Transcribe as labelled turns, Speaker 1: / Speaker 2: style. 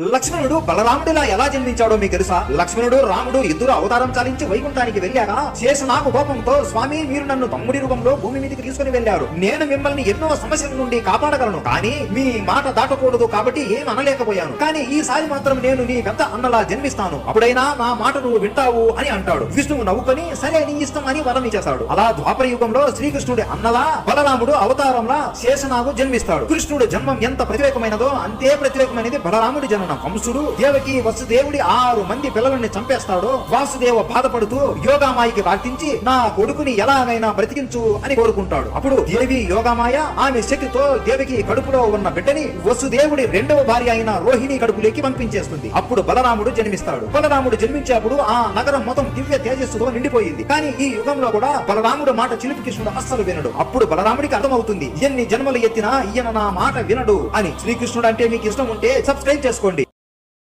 Speaker 1: లక్ష్మణుడు బలరాముడిలా ఎలా జన్మించాడో మీకు తెలుసా? లక్ష్మణుడు రాముడు ఇద్దరు అవతారం చాలించి వైకుంఠానికి వెళ్ళాక శేషనాగు కోపంతో స్వామి మీరు నన్ను తమ్ముడి రూపంలో భూమి మీదకి తీసుకుని వెళ్ళారు. నేను మిమ్మల్ని ఎన్నో సమస్యల నుండి కాపాడగలను. కానీ మీ మాట దాటకూడదు కాబట్టి ఏం అనలేకపోయాను. కానీ ఈసారి మాత్రం నేను నీ పెద్ద అన్నలా జన్మిస్తాను. అప్పుడైనా నా మాట నువ్వు వింటావు అని అంటాడు. విష్ణువు నవ్వుకొని సరే నీ ఇష్టం అని వరం ఇచ్చేస్తాడు. అలా ద్వాపర యుగంలో శ్రీకృష్ణుడి అన్నలా బలరాముడు అవతారంలా శేషనాగు జన్మిస్తాడు. కృష్ణుడు జన్మం ఎంత ప్రత్యేకమైనదో అంతే ప్రత్యేకమైనది బలరాముడి ఉన్న కంసుడు. దేవకి వసుదేవుడి ఆరు మంది పిల్లలని చంపేస్తాడు వాసుదేవ బాధపడుతూ యోగామాయికి ప్రార్థించి నా కొడుకుని ఎలాగైనా బ్రతికించు అని కోరుకుంటాడు. అప్పుడు దేవి యోగామాయ ఆమె శక్తితో దేవికి కడుపులో ఉన్న బిడ్డని వసుదేవుడి రెండవ భార్య అయిన రోహిణి కడుపులోకి పంపించేస్తుంది. అప్పుడు బలరాముడు జన్మిస్తాడు. బలరాముడు జన్మించేప్పుడు ఆ నగరం మొత్తం దివ్య తేజస్సుతో నిండిపోయింది. కానీ ఈ యుగంలో కూడా బలరాముడు మాట చిలిపి కృష్ణుడు అస్సలు వినడు. అప్పుడు బలరాముడికి అర్థమవుతుంది ఎన్ని జన్మలు ఎత్తినా ఈయన నా మాట వినడు అని. శ్రీకృష్ణుడు అంటే మీకు ఇష్టం ఉంటే సబ్స్క్రైబ్ చేసుకోండి.